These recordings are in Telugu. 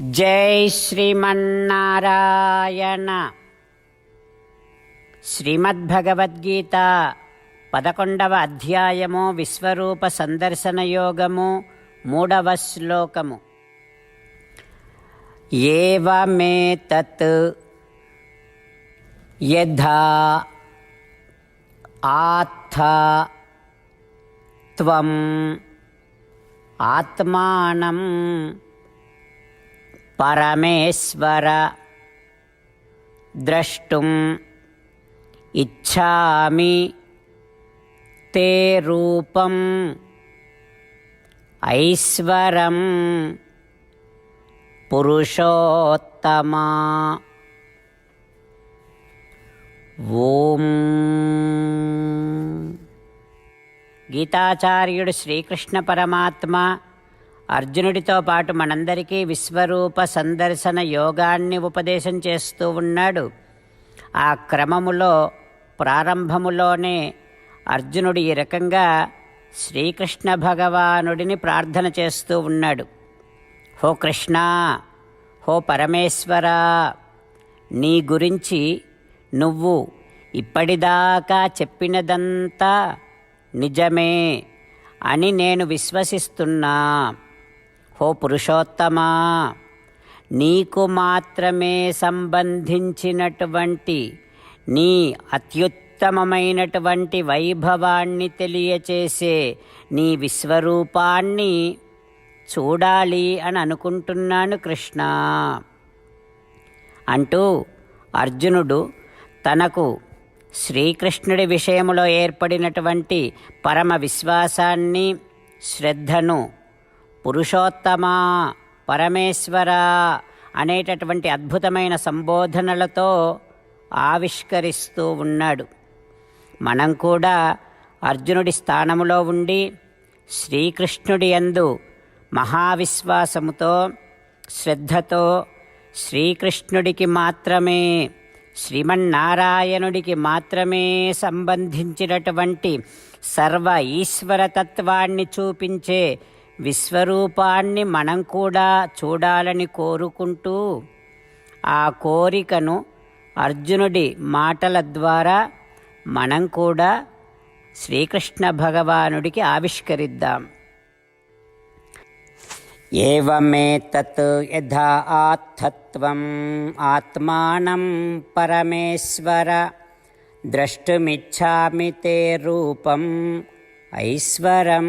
జై శ్రీమన్నారాయణ. శ్రీమద్భగవద్గీత పదకొండవ అధ్యాయము విశ్వరూప సందర్శన యోగము మూడవ శ్లోకము. ఏవమేతత్ యథా ఆత్థ త్వం ఆత్మానం పరమేశ్వర ద్రష్టుం ఇచ్ఛామి తే రూపం ఐశ్వరం పురుషోత్తమా. ఓం. గీతాచార్యుడు శ్రీకృష్ణ పరమాత్మ అర్జునుడితో పాటు మనందరికీ విశ్వరూప సందర్శన యోగాన్ని ఉపదేశం చేస్తూ ఉన్నాడు. ఆ క్రమములో ప్రారంభములోనే అర్జునుడు ఈ రకంగా శ్రీకృష్ణ భగవానుడిని ప్రార్థన చేస్తూ ఉన్నాడు. హో కృష్ణ హో పరమేశ్వర నీ గురించి నువ్వు ఇప్పటిదాకా చెప్పినదంతా నిజమే అని నేను విశ్వసిస్తున్నా. ఓ పురుషోత్తమా నీకు మాత్రమే సంబంధించినటువంటి నీ అత్యుత్తమమైనటువంటి వైభవాన్ని తెలియచేసే నీ విశ్వరూపాన్ని చూడాలి అని అనుకుంటున్నాను కృష్ణ. అంటూ అర్జునుడు తనకు శ్రీకృష్ణుడి విషయంలో ఏర్పడినటువంటి పరమ విశ్వాసాన్ని శ్రద్ధను పురుషోత్తమా పరమేశ్వర అనేటటువంటి అద్భుతమైన సంబోధనలతో ఆవిష్కరిస్తూ ఉన్నాడు. మనం కూడా అర్జునుడి స్థానములో ఉండి శ్రీకృష్ణుడి యందు మహావిశ్వాసముతో శ్రద్ధతో శ్రీకృష్ణుడికి మాత్రమే శ్రీమన్నారాయణుడికి మాత్రమే సంబంధించినటువంటి సర్వ ఈశ్వరతత్వాన్ని చూపించే విశ్వరూపాన్ని మనం కూడా చూడాలని కోరుకుంటూ ఆ కోరికను అర్జునుడి మాటల ద్వారా మనం కూడా శ్రీకృష్ణ భగవానుడికి ఆవిష్కరిద్దాం. ఏవమేతత్ యథా ఆత్థత్వం ఆత్మానం పరమేశ్వర ద్రష్టుమిచ్చామి తే రూపం ఐశ్వరం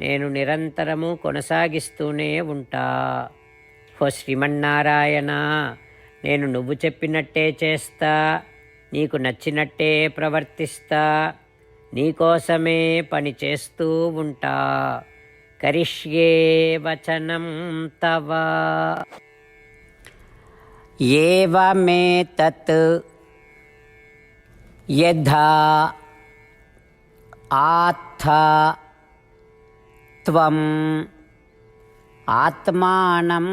నేను నిరంతరము కొనసాగిస్తూనే ఉంటా. హో శ్రీమన్నారాయణ నేను నువ్వు చెప్పినట్టే చేస్తా నీకు నచ్చినట్టే ప్రవర్తిస్తా నీకోసమే పని చేస్తూ ఉంటా. కరిష్యే వచనం తవ. ఏవమేతత్ యథా ఆత్థ త్వం ఆత్మానం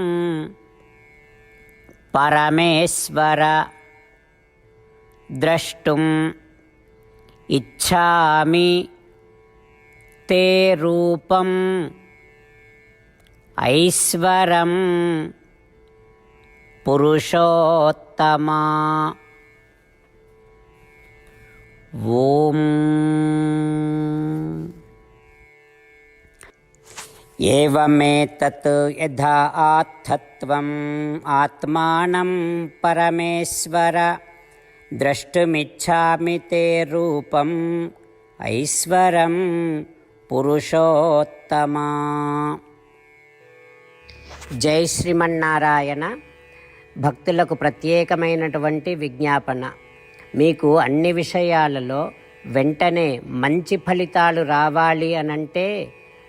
పరమేశ్వర ద్రష్టుం ఇచ్ఛామి తే రూపం ఐశ్వరం పురుషోత్తమా. ఓం. ఏవమేతత్ యథా ఆత్థత్వం ఆత్మానం పరమేశ్వర. ద్రష్టుమిచ్ఛామి తే రూపం ఐశ్వరం పురుషోత్తమా. జై శ్రీమన్నారాయణ. భక్తులకు ప్రత్యేకమైనటువంటి విజ్ఞాపన. మీకు అన్ని విషయాలలో వెంటనే మంచి ఫలితాలు రావాలి అనంటే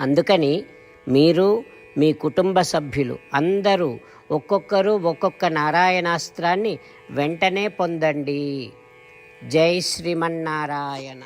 అందుకని మీరు మీ కుటుంబ సభ్యులు అందరూ ఒక్కొక్కరు ఒక్కొక్క నారాయణాస్త్రాన్ని వెంటనే పొందండి. జై శ్రీమన్నారాయణ.